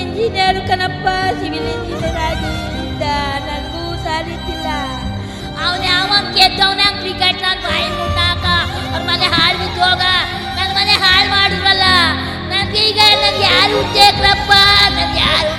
Engineer ಕಣಪ್ಪ civil engineer ಆಗಿ ಇದ್ದ ನನಗೂ ಸಾಲಿತ್ತಿಲ್ಲ ಅವನ ಅವನ್ ಗೆದ್ದವನ ನನಗೆ ಈಗ ನನ್ಗೆ ಯಾರು ಹುಟ್ಟೇಕ್ರಪ್ಪ ನನ್ಗೆ ಯಾರು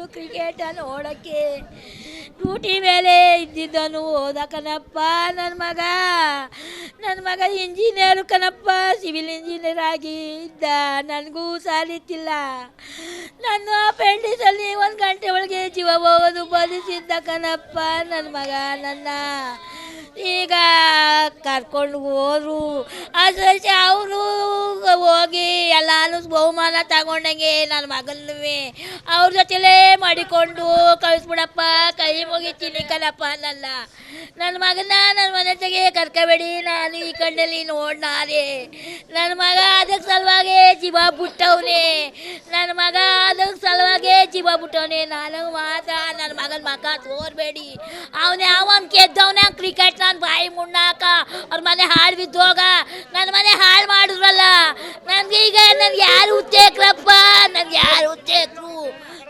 ಇದೊಂದು ಕ್ರಿಕೆಟ್ ನೋಡಕ್ಕೆ ಡ್ಯೂಟಿ ಮೇಲೆ ಇದ್ದಿದ್ದನು. ಹೋದ ಕಣಪ್ಪ ನನ್ನ ಮಗ. ನನ್ನ ಮಗ ಇಂಜಿನಿಯರ್ ಕಣಪ್ಪ ಸಿವಿಲ್ ಇಂಜಿನಿಯರ್ ಆಗಿ ಇದ್ದ. ನನಗೂ ಸಾಲಿತ್ತಿಲ್ಲ. ನನ್ನ ಅಪೆಂಡಿಸಲ್ಲಿ ಒಂದು ಗಂಟೆ ಒಳಗೆ ಜೀವ ಹೋಗೋದು ಬಲಿಸಿದ್ದ ಕಣಪ್ಪ ನನ್ನ ಮಗ ನನ್ನ ಈಗ ಕರ್ಕೊಂಡು ಹೋದ್ರು. ಅಸಲು ಅವರು ಹೋಗಿ ಎಲ್ಲಾನು ಬಹುಮಾನ ತಗೊಂಡಂಗೆ ನನ್ನ ಮಗನೂ ಅವ್ರ ಜೊತೆಲೇ ಮಾಡಿಕೊಂಡು ಕಳಿಸ್ಬಿಡಪ್ಪ, ಕೈ ಮುಗಿತೀನಿ ಕಣಪ್ಪ ನನ್ನ ನನ್ನ ಮಗನ ನನ್ನ ಮನೆ ತೆಗೆ ಕರ್ಕೋಬೇಡಿ, ನಾನು ಈ ಕಣ್ಣಲ್ಲಿ ನೋಡ್ನಾರೆ. ನನ್ನ ಮಗ ಅದಕ್ಕೆ ಸಲುವಾಗಿ ಜೀವ ಬಿಟ್ಟವನೆ. ನನ್ನ ಮಗ ಅದಕ್ಕೆ ಸಲುವಾಗಿ ಜೀವ ಬಿಟ್ಟವನೆ. ನಾನು ಮಾತ್ರ ನನ್ನ ಮಗನ ಮಗ ತೋರ್ಬೇಡಿ. ಅವನೇ ಅವನ್ ಗೆದ್ದವನ? ಕ್ರಿಕೆಟ್ ನಾನು ಬಾಯಿ ಮುಣ್ಣಾಕ, ಅವ್ರ ಮನೆ ಹಾಳು ಬಿದ್ದೋಗ ನನ್ನ ಮನೆ ಹಾಳು ಮಾಡಿದ್ರಲ್ಲ, ನನಗೆ ಈಗ ನನ್ಗೆ ಯಾರು ಉತ್ತೇಕ್ರಪ್ಪ ನನ್ಗೆ ಯಾರು ಉತ್ತೇಕ್ರು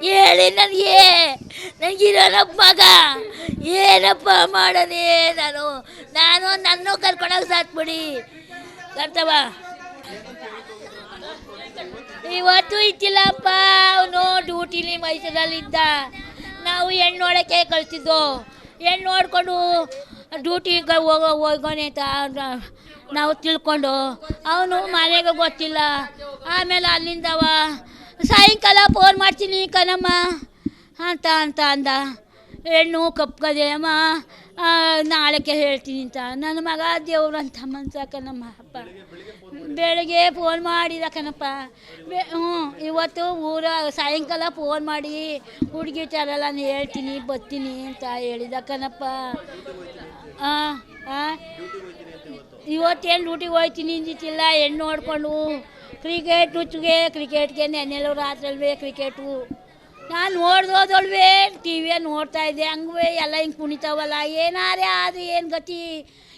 ಹೇಳಿ ನನಗೆ. ನನಗಿರೋನಪ್ಪ ಮಗ. ಏನಪ್ಪ ಮಾಡನೆ ನಾನು? ನಾನು ನನ್ನ ಕರ್ಕೊಂಡೋಗಿ ಸಾತ್ಬಿಡಿ ಕರ್ತವ ಇವತ್ತು ಇದ್ದಿಲ್ಲಪ್ಪ ಅವನು ಡ್ಯೂಟಿಲಿ ಮೈಸೂರಲ್ಲಿದ್ದ. ನಾವು ಹೆಣ್ಣು ನೋಡೋಕ್ಕೆ ಕಳಿಸಿದ್ದು. ಹೆಣ್ಣು ನೋಡಿಕೊಂಡು ಡ್ಯೂಟಿಗೆ ಹೋಗೋ ಹೋಗೋನೆ ಅಂತ ನಾವು ತಿಳ್ಕೊಂಡು, ಅವನು ಮನೆಗೆ ಗೊತ್ತಿಲ್ಲ. ಆಮೇಲೆ ಅಲ್ಲಿಂದವ ಸಾಯಂಕಾಲ ಫೋನ್ ಮಾಡ್ತೀನಿ ಕಣಮ್ಮ. ಅಂತ ಅಂತ ಅಂದ. ಹೆಣ್ಣು ಕಪ್ಕದೆ ಅಮ್ಮ ನಾಳೆಗೆ ಹೇಳ್ತೀನಿ ಅಂತ. ನನ್ನ ಮಗ ದೇವ್ರು ಅಂತ ಮನ್ಸಾಕ ನಮ್ಮ ಅಪ್ಪ. ಬೆಳಗ್ಗೆ ಫೋನ್ ಮಾಡಿದ ಕಣಪ್ಪ. ಹ್ಞೂ, ಇವತ್ತು ಊರ ಸಾಯಂಕಾಲ ಫೋನ್ ಮಾಡಿ ಹುಡುಗಿ ತರಲ್ಲ ನಾನು ಹೇಳ್ತೀನಿ, ಬರ್ತೀನಿ ಅಂತ ಹೇಳಿದ ಕಣಪ್ಪ. ಹಾಂ ಇವತ್ತೇನು ಡ್ಯೂಟಿಗೆ ಹೋಗ್ತೀನಿ ಅಂದಿತ್ತಿಲ್ಲ ಹೆಣ್ಣು ನೋಡಿಕೊಂಡು. ಕ್ರಿಕೆಟ್ ಹುಚ್ಚಿಗೆ ಕ್ರಿಕೆಟ್ಗೆ ನೆನ್ನೆಲ್ಲೂ ರಾತ್ರಿ ಕ್ರಿಕೆಟು ನಾನು ನೋಡ್ದೋದೊಳ್ವೇ ಟಿ ವಿ ನೋಡ್ತಾ ಇದ್ದೆ ಹಂಗೆ ಎಲ್ಲ ಹಿಂಗೆ ಕುಣಿತಾವಲ್ಲ, ಏನಾರೇ ಆದ್ರೆ, ಏನು ಗತಿ?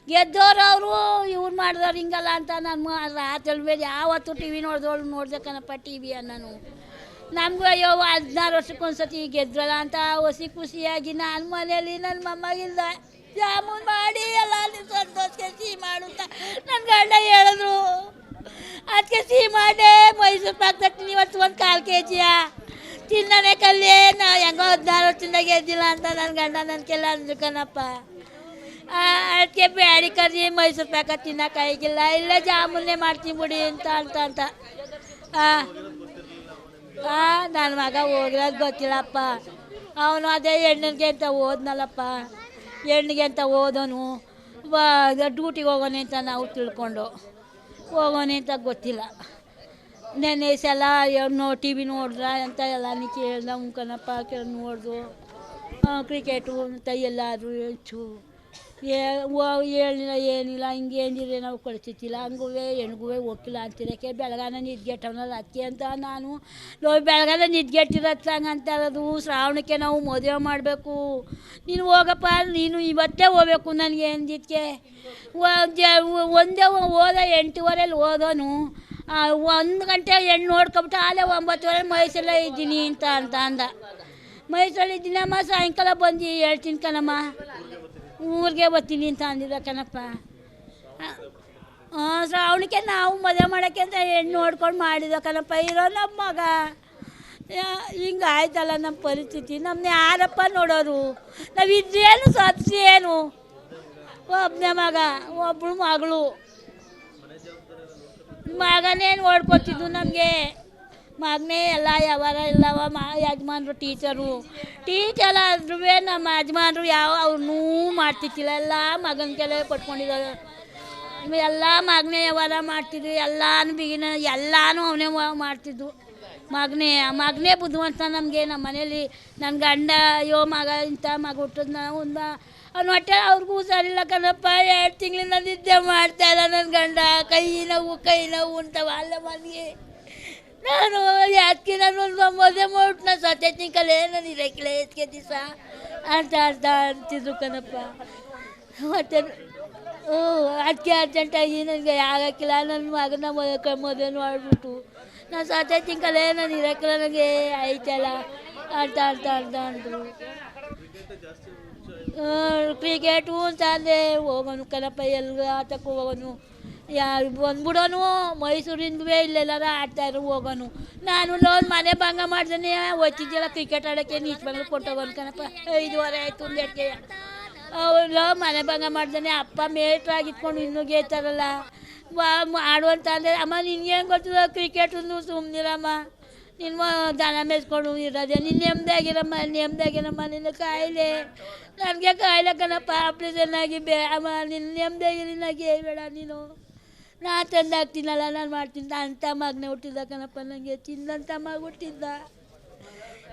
ಗೆದ್ದೋರು ಅವರು, ಇವ್ರು ಮಾಡಿದವ್ರು ಹಿಂಗಲ್ಲ ಅಂತ ನಾನು ರಾತ್ರಿ ಯಾವತ್ತು ಟಿ ವಿ ನೋಡ್ದೋಳು ನೋಡ್ದಕ್ಕನಪ್ಪ ಟಿ ವಿಯ ನಾನು. ನಮಗೂ ಅಯ್ಯೋ, ಹದಿನಾರು ವರ್ಷಕ್ಕೊಂದ್ಸತಿ ಗೆದ್ರಲ್ಲ ಅಂತ ಹೊಸಿ ಖುಷಿಯಾಗಿ ನಾನು ಮನೇಲಿ ನನ್ನ ಮೊಮ್ಮಗಿಲ್ಲ ಜಾಮೂನ್ ಮಾಡಿ ಎಲ್ಲ ಸಂತೋಷಕ್ಕೆ ಸಿಹಿ ಅಂತ ನನ್ನ ಗಂಡ ಹೇಳಿದ್ರು. ಅದಕ್ಕೆ ಸಿಹಿ ಮಾಡಿ ಮೈಸೂರು ಪಾಕ್ ತಟ್ಟಿನಿ ಇವತ್ತು ಒಂದು ಕಾಲು ಕೆ ಜಿಯ ತಿನ್ನನೆ ಕಲ್ಲೇ ನಾ ಹೆಂಗೋ ಹದಿನಾರು ವರ್ಷದಿಂದ ಗೆದ್ದಿಲ್ಲ ಅಂತ ನನ್ನ ಗಂಡ ನನ್ನ ಕೆಲ ಅಂದ್ರು ಕಣಪ್ಪ. ಅದಕ್ಕೆ ಬ್ಯಾಡಿ ಕರಿ, ಮೈಸೂರು ಪ್ಯಾಕ ತಿನ್ನೋಕ್ಕಾಗಿಲ್ಲ ಇಲ್ಲ ಜಾಮೂನೇ ಮಾಡ್ತೀನಿ ಬಿಡಿ ಅಂತ ಅಂತ ಅಂತ. ಹಾಂ ನನ್ನ ಮಗ ಹೋಗಿರೋದು ಗೊತ್ತಿಲ್ಲಪ್ಪ. ಅವನು ಅದೇ ಹೆಣ್ಣಿಗೆ ಅಂತ ಓದ್ನಲ್ಲಪ್ಪ ಹೆಣ್ಣಿಗೆ ಅಂತ ಓದೋನು ಡ್ಯೂಟಿಗೆ ಹೋಗೋನೆ ಅಂತ ನಾವು ತಿಳ್ಕೊಂಡು. ಹೋಗೋನೆ ಅಂತ ಗೊತ್ತಿಲ್ಲ. ನೆನ್ನೆ ಸಲ ನೋ ಟಿ ವಿ ನೋಡಿದ್ರ ಅಂತ ಎಲ್ಲ ಕೇಳ್ದ ಉಂಕನಪ್ಪ ಕೇಳ, ನೋಡ್ದು. ಕ್ರಿಕೆಟು ಅಂತ ಎಲ್ಲಾದರೂ ಹೆಚ್ಚು ಏ ಹೇಳಿಲ್ಲ ಏನಿಲ್ಲ, ಹಿಂಗೆ ಏನಿದ್ರೆ ನಾವು ಕಳಿಸ್ತಿಲ್ಲ ಹಂಗುವೆ, ಹೆಣ್ಗುವೆ ಹೋಗಿಲ್ಲ ಅಂತಿರಕ್ಕೆ ಬೆಳಗಾನ ನಿದ್ಗೆಟ್ಟವನಲ್ಲ ಅಕ್ಕಿ ಅಂತ ನಾನು ಲೋ, ಬೆಳಗಾನ ನಿದ್ಗೆಟ್ಟಿರತ್ತ ಅಂತ ಇರೋದು ಶ್ರಾವಣಕ್ಕೆ ನಾವು ಮದುವೆ ಮಾಡಬೇಕು. ನೀನು ಹೋಗಪ್ಪ, ನೀನು ಇವತ್ತೇ ಹೋಗ್ಬೇಕು ನನಗೆ ಅಂದಿದ್ದಕ್ಕೆ ಒಂದೇ ಹೋದ ಎಂಟುವರೆಲಿ ಹೋದೋನು. ಒಂದು ಗಂಟೆ ಹೆಣ್ಣು ನೋಡ್ಕೊಬಿಟ್ಟು ಆಲೇ ಒಂಬತ್ತುವರೆ ಮೈಸೂರಲ್ಲೇ ಇದ್ದೀನಿ ಅಂತ ಅಂತ ಅಂದ. ಮೈಸೂರಲ್ಲಿ ಇದ್ದೀನಮ್ಮ ಸಾಯಂಕಾಲ ಬಂದು ಹೇಳ್ತೀನಿ ಕಣಮ್ಮ. ಊರಿಗೆ ಬರ್ತೀನಿ ಅಂತ ಅಂದಿದ್ದ ಕಣಪ್ಪ. ಶ್ರಾವಣಕ್ಕೆ ನಾವು ಮದುವೆ ಮಾಡೋಕ್ಕೆ ಅಂತ ಹೆಣ್ಣು ನೋಡ್ಕೊಂಡು ಮಾಡಿದ ಕಣಪ್ಪ. ಇರೋ ನಮ್ಮ ಮಗ. ಹಿಂಗೆ ಆಯ್ತಲ್ಲ ನಮ್ಮ ಪರಿಸ್ಥಿತಿ. ನಮ್ಮನ್ನ ಯಾರಪ್ಪ ನೋಡೋರು? ನಾವು ಇದ್ರೇನು ಸತ್ಸಿ ಏನು? ಒಬ್ಬನೇ ಮಗ ಒಬ್ಬಳು ಮಗಳು. ಮಗನೇ ಓಡ್ಕೊತಿದ್ದು ನಮಗೆ. ಮಗನೇ ಎಲ್ಲ ಯಾವಾಗ ಇಲ್ಲವ ಮಾ ಯಜಮಾನ್ರು, ಟೀಚರು. ಟೀಚರ್ ಆದ್ರೂ ನಮ್ಮ ಯಜಮಾನ್ರು ಯಾವ ಅವ್ರನ್ನೂ ಮಾಡ್ತಿದ್ದಿಲ್ಲ. ಎಲ್ಲ ಮಗನ ಕೆಲ ಕೊಟ್ಕೊಂಡಿದ್ದಾರೆ ಎಲ್ಲ ಮಗನೇ ವ್ಯವಹಾರ ಮಾಡ್ತಿದ್ವಿ ಎಲ್ಲಾನು ಬಿಗಿನ, ಎಲ್ಲಾನು ಅವನೇ ಮಾಡ್ತಿದ್ದು ಮಗನೇ ಮಗನೇ ಬುದ್ಧಿವಂತ ನಮಗೆ. ನಮ್ಮ ಮನೇಲಿ ನನ್ನ ಗಂಡ, ಅಯ್ಯೋ ಮಗ, ಇಂಥ ಮಗ ಹುಟ್ಟದ್ ನಾವು ಒಂದು ಅವ್ನ ಹೊಟ್ಟೆ ಅವ್ರಿಗೂ ಹುಷಾರಿಲ್ಲ ಕಣಪ್ಪ, ಎರಡು ತಿಂಗಳಿಂದ ನಿದ್ದೆ ಮಾಡ್ತಾ ಇಲ್ಲ ನನ್ನ ಗಂಡ ಕೈ ನೋವು ಕೈ ನೋವು ಅಂತವ, ಅಲ್ಲ ಮನೆಗೆ ನಾನು ಯಾಕೆ ನಾನು ಒಂದು ಮದುವೆ ಮಾಡ್ಬಿಟ್ಟು ನಾನು ಸತ್ಯತಿಕಲೇ ನಾನು ಇರಕ್ಕಿಲ್ಲ ಎತ್ಕೆ ದಿವಸ ಅಂತ ಅಂತ ಅಂತಿದ್ರು ಕಣಪ್ಪ. ಮತ್ತೆ ಹ್ಞೂ ಅದಕ್ಕೆ ಅರ್ಜೆಂಟಾಗಿ ನನಗೆ ಆಗಕ್ಕಿಲ್ಲ ನನ್ನ ಮಗನ ಮದುವೆ ಮದುವೆ ಮಾಡಿಬಿಟ್ಟು. ನಾನು ಸತ್ಯ ತಿಂಕಲೇ ನಾನು ಇರಕ್ಕಿಲ್ಲ ನನಗೆ ಐತಲ್ಲ ಅಂತ ಅಂತ ಅಂತ ಅಂದರು. ಕ್ರಿಕೆಟು ಅಂತ ಅಂದೆ ಹೋಗೋನು ಕಣಪ್ಪ ಎಲ್ಗ ಆಟಕ್ಕೆ ಹೋಗೋನು. ಯಾ, ಬಂದ್ಬಿಡೋನು, ಮೈಸೂರಿಂದವೇ ಇಲ್ಲೆಲ್ಲಾರ ಆಡ್ತಾಯಿದ್ರು ಹೋಗೋನು. ನಾನು ಲೋನ್ ಮನೆ ಭಂಗ ಮಾಡ್ದೆ ಹೋಗ್ತಿದ್ದಿಲ್ಲ ಕ್ರಿಕೆಟ್ ಆಡೋಕ್ಕೆ, ನೀಚ್ ಬಂದು ಕೊಟ್ಟೋಗೋನು ಕಣಪ್ಪ. ಐದುವರೆ ಆಯಿತು ಒಂದೆಟ್ಗೆ ಅವಳು ಮನೆ ಭಂಗ ಮಾಡ್ದೇನೆ, ಅಪ್ಪ ಮೇಟ್ರಾಗಿ ಇಟ್ಕೊಂಡು ಇನ್ನೂ ಗೆಯ್ತಾರಲ್ಲ ವಾ, ಆಡುವಂತ ಅಂದರೆ, ಅಮ್ಮ ನಿನ್ಗೇನು ಗೊತ್ತದ ಕ್ರಿಕೆಟ್ ಸುಮ್ಮನಿರಮ್ಮ ನಿನ್ನ ದನ ಮೇಸ್ಕೊಂಡು ಇರೋದೆ ನಿನ್ನ ನೆಮ್ಮದಿಯಾಗಿರಮ್ಮ ನೆಮ್ಮದಿಯಾಗಿರಮ್ಮ ನಿನ್ನ ಕಾಯಿಲೆ. ನನಗೆ ಕಾಯಿಲೆ ಕಣಪ್ಪ. ಆಪ್ರೇಷನ್ ಆಗಿ ಬೇ, ಅಮ್ಮ ನಿನ್ನ ನೆಮ್ಮದಿಯಾಗಿ ನಿನಗೆ ಬೇಡ ನೀನು. ನಾ ತಂದು ಹಾಕ್ತೀನಲ್ಲ, ನಾನು ಮಾಡ್ತೀನಿ. ಅಂತ ಮಗನೇ ಹುಟ್ಟಿದ್ದ ಕಣಪ್ಪ. ನನಗೆ ತಿಂದಂತ ಮಗ ಹುಟ್ಟಿದ್ದ.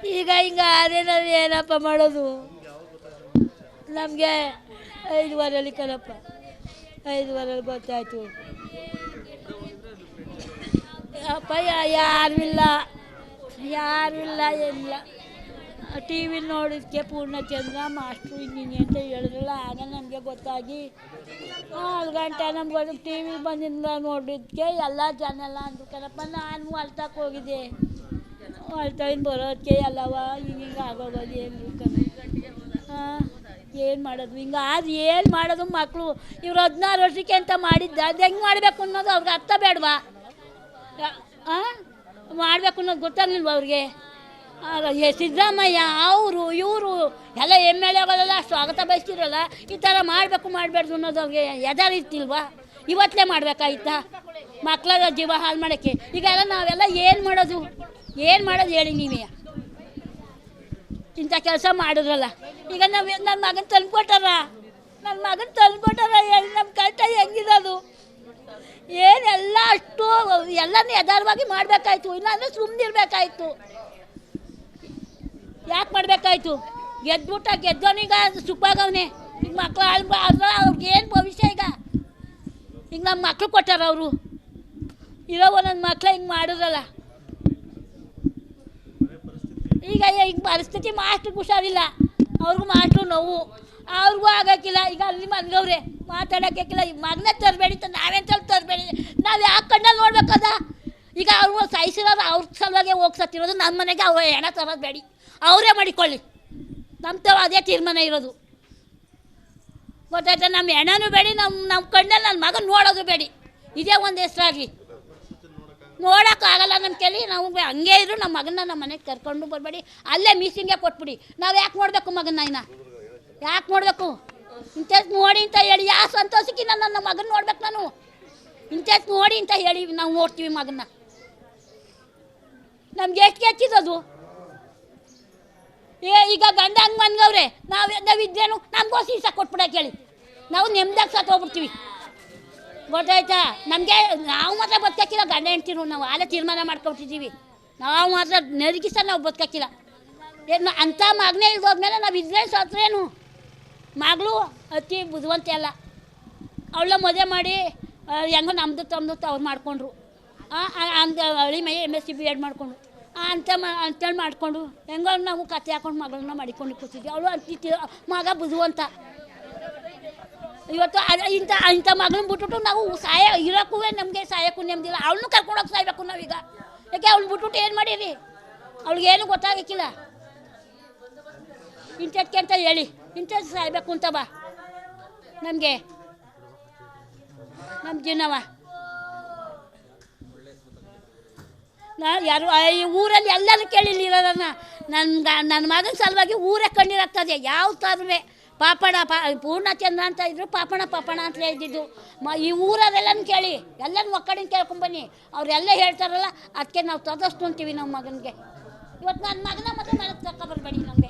ಈಗ ಹಿಂಗೆ ಅದೇ ನಾವು ಏನಪ್ಪ ಮಾಡೋದು? ನಮಗೆ ಐದು ಐದುವರೆಯಲ್ಲಿ ಕಣಪ್ಪ. ಐದುವರೆಯಲ್ಲಿ ಗೊತ್ತಾಯ್ತು. ಅಪ್ಪ ಯಾರು ಇಲ್ಲ. ಯಾರೂ ಇಲ್ಲ ಟಿ ವಿ ನೋಡಿದ್ಕೆ ಪೂರ್ಣಚಂದ್ರ, ಮಾಸ್ಟ್ರು ಹಿಂಗಿಂಗೆ ಅಂತ ಹೇಳಿದ್ರಲ್ಲ, ಆಗ ನಮಗೆ ಗೊತ್ತಾಗಿ ನಾಲ್ಕು ಗಂಟೆ ನಮ್ಗೆ ಟಿ ವಿ ಬಂದಿಂದ ನೋಡಿದ್ಕೆ ಎಲ್ಲ ಜನ ಎಲ್ಲ ಅಂದ್ರು ನಾನು ಹೊಲ್ತಕ್ಕೆ ಹೋಗಿದ್ದೆ. ಹೊಲ್ತಾಗಿಂದ ಬರೋದಕ್ಕೆ ಎಲ್ಲವ ಹಿಂಗೆ ಹಿಂಗೆ ಆಗೋಗೋದು ಏನು ಹಾಂ ಏನು ಮಾಡೋದು? ಹಿಂಗೆ ಅದು ಏನು ಮಾಡೋದು ಮಕ್ಕಳು ಇವ್ರು ಹದಿನಾರು ವರ್ಷಕ್ಕೆ ಅಂತ ಮಾಡಿದ್ದ? ಅದು ಹೆಂಗೆ ಮಾಡಬೇಕು ಅನ್ನೋದು ಅವ್ರಿಗೆ ಅರ್ಥ ಬೇಡವಾ? ಹಾಂ ಮಾಡಬೇಕು ಅನ್ನೋದು ಗೊತ್ತಾಗ್ಲಿಲ್ವ ಅವ್ರಿಗೆ? ಸಿದ್ದರಾಮಯ್ಯ, ಅವರು, ಇವರು ಎಲ್ಲ ಎಂ ಎಲ್ ಎಗಳೆಲ್ಲ ಸ್ವಾಗತ ಬಯಸ್ತಿರಲ್ಲ ಈ ಥರ ಮಾಡಬೇಕು ಮಾಡಬಾರ್ದು ಅನ್ನೋದು ಅವ್ರಿಗೆ ಎದಾರಿರ್ತಿಲ್ವಾ ಇವತ್ತೇ ಮಾಡಬೇಕಾಯ್ತಾ? ಮಕ್ಕಳ ಜೀವ ಹಾಳು ಮಾಡೋಕ್ಕೆ. ಈಗೆಲ್ಲ ನಾವೆಲ್ಲ ಏನು ಮಾಡೋದು? ಏನು ಮಾಡೋದು ಹೇಳಿ ನೀವೇ? ಇಂಥ ಕೆಲಸ ಮಾಡಿದ್ರಲ್ಲ. ಈಗ ನಾವು ನನ್ನ ಮಗನ ತಂದ್ಕೊಟ್ಟಾರ? ನನ್ನ ಮಗನ ತಂದ್ಕೊಟ್ಟಾರ ಹೇಳಿ ನಮ್ಮ ಕಷ್ಟ ಹೆಂಗಿರೋದು? ಏನೆಲ್ಲ ಅಷ್ಟು ಎಲ್ಲನೂ ಯಥಾರ್ಥವಾಗಿ ಮಾಡಬೇಕಾಯ್ತು, ಇಲ್ಲಾಂದ್ರೆ ಸುಮ್ಮನಿರ್ಬೇಕಾಯ್ತು ಯಾಕೆ ಮಾಡಬೇಕಾಯ್ತು? ಗೆದ್ಬಿಟ್ಟ ಗೆದ್ದವನೀಗ ಸುಖವಾಗವನೆ. ಈಗ ಹಾಳು ಅದ್ರ ಅವ್ರಿಗೆ ಏನು ಭವಿಷ್ಯ ಈಗ? ಈಗ ನಮ್ಮ ಮಕ್ಳು ಕೊಟ್ಟಾರ ಅವರು. ಇರೋ ಒಂದೊಂದು ಮಕ್ಳು ಹಿಂಗೆ ಮಾಡಿದ್ರಲ್ಲ. ಈಗ ಈಗ ಪರಿಸ್ಥಿತಿ ಮಾಸ್ಟ್ರಿಗೆ ಹುಷಾರಿಲ್ಲ. ಅವ್ರಿಗೂ ಮಾಸ್ಟ್ರು ನೋವು. ಅವ್ರಿಗೂ ಆಗೋಕ್ಕಿಲ್ಲ. ಈಗ ಅಲ್ಲಿ ಮನ್ಗವ್ರೆ ಮಾತಾಡೋಕ್ಕಿಲ್ಲ. ಈಗ ಮಗನೇ ತರಬೇಡಿ ಅಂತ ನಾವೇನು ತರಬೇಡಿ? ನಾವು ಯಾಕೆ ಕಣ್ಣಲ್ಲಿ ನೋಡ್ಬೇಕದ ಈಗ ಅವ್ರು ಸಹಿಸಿರೋದು ಅವ್ರ ಸಲುವಾಗೆ ಹೋಗ್ಸತ್ತಿರೋದು ನಮ್ಮ ಮನೆಗೆ ಅವ ಹೆಣ ತರೋದು ಬೇಡಿ. ಅವರೇ ಮಾಡಿಕೊಳ್ಳಿ. ನಮ್ಮ ತವ ಅದೇ ತೀರ್ಮಾನ ಇರೋದು. ಗೊತ್ತಾಯ್ತಾ? ನಮ್ಮ ಹೆಣನೂ ಬೇಡಿ ನಮ್ಮ ನಮ್ಮ ಕಣ್ಣಲ್ಲಿ ನನ್ನ ಮಗನ ನೋಡೋದು ಬೇಡಿ. ಇದೇ ಒಂದು ಹೆಸರಾಗಲಿ ನೋಡೋಕ್ಕಾಗಲ್ಲ ನಮ್ಮ ಕೇಳಿ ನಾವು ಹಂಗೆ ಇದ್ರು ನಮ್ಮ ಮಗನ ನಮ್ಮ ಮನೆಗೆ ಕರ್ಕೊಂಡು ಬರಬೇಡಿ. ಅಲ್ಲೇ ಮೀಸಿಂಗೆ ಕೊಟ್ಬಿಡಿ. ನಾವು ಯಾಕೆ ನೋಡಬೇಕು ಮಗನ ಇನ್ನ? ಯಾಕೆ ನೋಡಬೇಕು? ಇಂಥದ್ದು ನೋಡಿ ಅಂತ ಹೇಳಿ ಯಾವ ಸಂತೋಷಕ್ಕೆ ನಾನು ನನ್ನ ಮಗನ ನೋಡ್ಬೇಕು ನಾನು? ಇಂಥದ್ದು ನೋಡಿ ಅಂತ ಹೇಳಿ ನಾವು ನೋಡ್ತೀವಿ ಮಗನ ನಮ್ಗೆ ಎಷ್ಟು ಹೆಚ್ಚಿದದು ಏ, ಈಗ ಗಂಡ ಹಂಗೆ ಮನ್ಗವ್ರೆ, ನಾವು ನಾವಿದ್ದೇನು, ನಮಗೂ ಸೀಸ ಕೊಟ್ಬಿಡಕ್ಕೆ ಹೇಳಿ ನಾವು ನೆಮ್ಮದಾಗ ಸತ್ತು ಹೋಗ್ಬಿಡ್ತೀವಿ. ಗೊತ್ತಾಯ್ತಾ? ನಮಗೆ ನಾವು ಮಾತ್ರ ಬದುಕಾಕಿಲ್ಲ ಗಂಡ ಹೆಂಡ್ತಿರು ನಾವು. ಆಲೇ ತೀರ್ಮಾನ ಮಾಡ್ಕೊಬಿಟ್ಟಿದ್ದೀವಿ ನಾವು ಮಾತ್ರ ನೆರಗಿಸ ನಾವು ಬದುಕಾಕಿಲ್ಲ ಏನು, ಅಂಥ ಮಗನೇ ಇಲ್ದೋದ್ಮೇಲೆ ನಾವು ಇದ್ರೆ ಸತ್ರೇನು? ಮಗಳು, ಅತಿ ಬುದ್ಧಿವಂತೆ ಅಲ್ಲ ಅವಳ ಮದುವೆ ಮಾಡಿ ಹೆಂಗೋ ನಮ್ಮದು ತಮ್ಮದು ಅವ್ರು ಮಾಡಿಕೊಂಡ್ರು. ಅಂದ ಹಳಿ my M S C B Ed ಮಾಡಿಕೊಂಡು ಅಂತ ಅಂತ ಅಂತೇಳಿ ಮಾಡಿಕೊಂಡು, ಹೆಂಗೋ ನಾವು ಕತೆ ಹಾಕೊಂಡು ಮಗಳನ್ನ ಮಾಡಿಕೊಂಡು ಕೂತಿದ್ವಿ. ಅವಳು ಅಂತಿತ್ತು ಮಗ ಬುದ್ಧಿವಂತ. ಇವತ್ತು ಅದ ಇಂಥ ಇಂಥ ಮಗಳನ್ನ ಬಿಟ್ಬಿಟ್ಟು ನಾವು ಸಾಯ ಇರೋಕ್ಕೂ ನಮಗೆ ಸಹಾಯಕ್ಕೂ ನೆಮ್ಮದಿಲ್ಲ. ಅವಳನ್ನು ಕರ್ಕೊಂಡೋಗಿ ಸಾಯ್ಬೇಕು ನಾವೀಗ. ಯಾಕೆ ಅವ್ಳು ಬಿಟ್ಬಿಟ್ಟು ಏನು ಮಾಡೀರಿ? ಏನು ಗೊತ್ತಾಗಕ್ಕಿಲ್ಲ. ಇಂಥದ್ಕೆ ಅಂತ ಹೇಳಿ. ಇಂಥದ್ದು ಸಾಯ್ಬೇಕು ಅಂತ ಬಾ. ನಮಗೆ. ನಮ್ಮ ಜೀವನವ. ನಾ ಯಾರು ಈ ಊರಲ್ಲಿ ಎಲ್ಲರೂ ಕೇಳಿಲ್ಲ ಇರೋದನ್ನ ನನ್ನ ನನ್ನ ಮಗನ ಸಲುವಾಗಿ ಊರೇ ಕಣ್ಣೀರಾಗ್ತದೆ. ಯಾವ ಥರವೇ ಪಾಪಣ, ಪಾ, ಪೂರ್ಣಚಂದ್ರ ಅಂತ ಇದ್ರು ಪಾಪಣ ಪಾಪಣ ಅಂತಲೇ ಇದ್ದಿದ್ದು ಮ, ಈ ಊರವರೆಲ್ಲನೂ ಕೇಳಿ. ಎಲ್ಲನೂ ಒಕ್ಕಡಿನ ಕೇಳ್ಕೊಂಬನ್ನಿ ಅವರೆಲ್ಲ ಹೇಳ್ತಾರಲ್ಲ ಅದಕ್ಕೆ ನಾವು ತದಸ್ತು ಅಂತೀವಿ ನಮ್ಮ ಮಗನಿಗೆ. ಇವತ್ತು ನನ್ನ ಮಗನ ಮದುವೆ ಮನಕ್ಕೆ ತಗೊಬರ್ಬೇಡಿ ನಮಗೆ.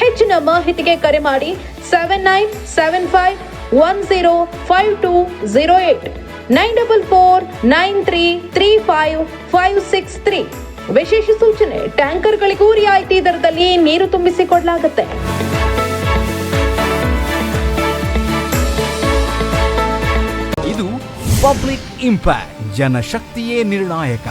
ಹೆಚ್ಚಿನ ಮಾಹಿತಿಗೆ ಕರೆ ಮಾಡಿ seven nine seven five one zero five two zero eight nine double four nine three three five five six three ವಿಶೇಷ ಸೂಚನೆ, ಟ್ಯಾಂಕರ್ಗಳಿಗೂ ರಿಯಾಯಿತಿ ದರದಲ್ಲಿ ನೀರು ತುಂಬಿಸಿಕೊಡಲಾಗುತ್ತೆ. ಇದು ಪಬ್ಲಿಕ್ ಇಂಪ್ಯಾಕ್ಟ್, ಜನಶಕ್ತಿಯೇ ನಿರ್ಣಾಯಕ.